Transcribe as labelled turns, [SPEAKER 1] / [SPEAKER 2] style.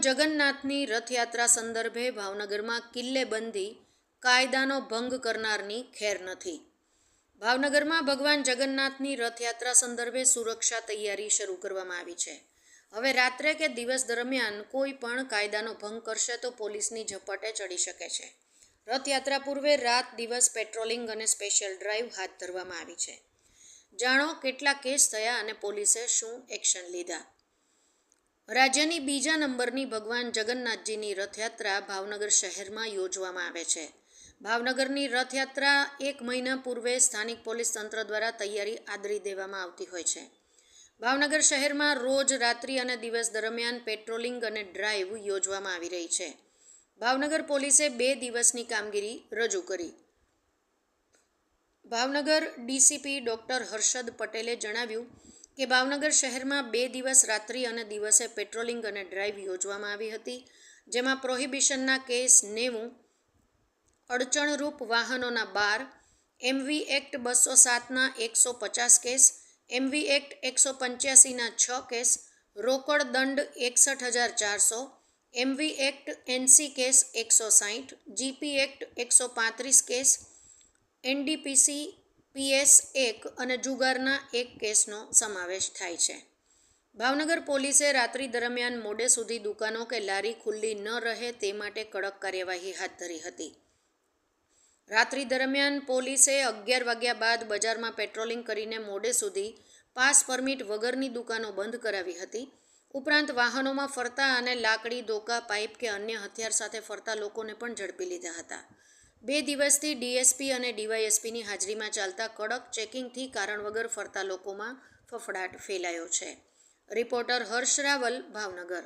[SPEAKER 1] જગન્નાથની રથયાત્રા સંદર્ભે ભાવનગરમાં કિલ્લેબંધી કાયદાનો ભંગ કરનારની ખેર નથી. ભાવનગરમાં ભગવાન જગન્નાથની રથયાત્રા સંદર્ભે સુરક્ષા તૈયારી શરૂ કરવામાં આવી છે. હવે રાત્રે કે દિવસ દરમિયાન કોઈ પણ કાયદાનો ભંગ કરશે તો પોલીસની ઝપટે ચડી શકે છે. રથયાત્રા પૂર્વે રાત દિવસ પેટ્રોલિંગ અને સ્પેશિયલ ડ્રાઈવ હાથ ધરવામાં આવી છે. જાણો કેટલા કેસ થયા અને પોલીસે શું એક્શન લીધા? રાજ્યની બીજા નંબરની ભગવાન જગન્નાથજીની રથયાત્રા ભાવનગર શહેરમાં યોજવામાં આવે છે. ભાવનગરની રથયાત્રા એક મહિના પૂર્વે સ્થાનિક પોલીસ તંત્ર દ્વારા તૈયારી આદરી દેવામાં આવતી હોય છે. ભાવનગર શહેરમાં રોજ રાત્રિ અને દિવસ દરમિયાન પેટ્રોલિંગ અને ડ્રાઈવ યોજવામાં આવી રહી છે. ભાવનગર પોલીસે બે દિવસની કામગીરી રજૂ કરી. ભાવનગર ડીસીપી ડૉક્ટર હર્ષદ પટેલે જણાવ્યું કે ભાવનગર શહેરમાં બે દિવસ રાત્રિ અને દિવસે પેટ્રોલિંગ અને ડ્રાઈવ યોજવામાં આવી હતી, જેમાં પ્રોહિબિશનના કેસ નેવું, અડચણરૂપ વાહનોના બાર, એમવી એક્ટ બસો સાતના એકસો પચાસ કેસ, એમવી એક્ટ એકસો પંચ્યાસીના છ કેસ, રોકડ દંડ એકસઠ હજાર ચારસો, એમવી એક્ટ એનસી કેસ એકસો સાહીઠ જીપી એક્ટ એકસો પાંત્રીસ કેસ, એનડીપીસી પીએસ એક અને જુગારના એક કેસનો સમાવેશ થાય છે. ભાવનગર પોલીસે રાત્રિ દરમિયાન મોડે સુધી દુકાનો કે લારી ખુલ્લી ન રહે તે માટે કડક કાર્યવાહી હાથ ધરી હતી. રાત્રિ દરમિયાન પોલીસે અગિયાર વાગ્યા બાદ બજારમાં પેટ્રોલિંગ કરીને મોડે સુધી પાસ પરમિટ વગરની દુકાનો બંધ કરાવી હતી. ઉપરાંત વાહનોમાં ફરતા અને લાકડી દોકા પાઇપ કે અન્ય હથિયાર સાથે ફરતા લોકોને પણ ઝડપી લીધા હતા. બે દિવસથી ડીએસપી અને ડીવાયએસપીની હાજરીમાં ચાલતા કડક ચેકિંગથી કારણ વગર ફરતા લોકોમાં ફફડાટ ફેલાયો છે. રિપોર્ટર હર્ષ રાવલ, ભાવનગર.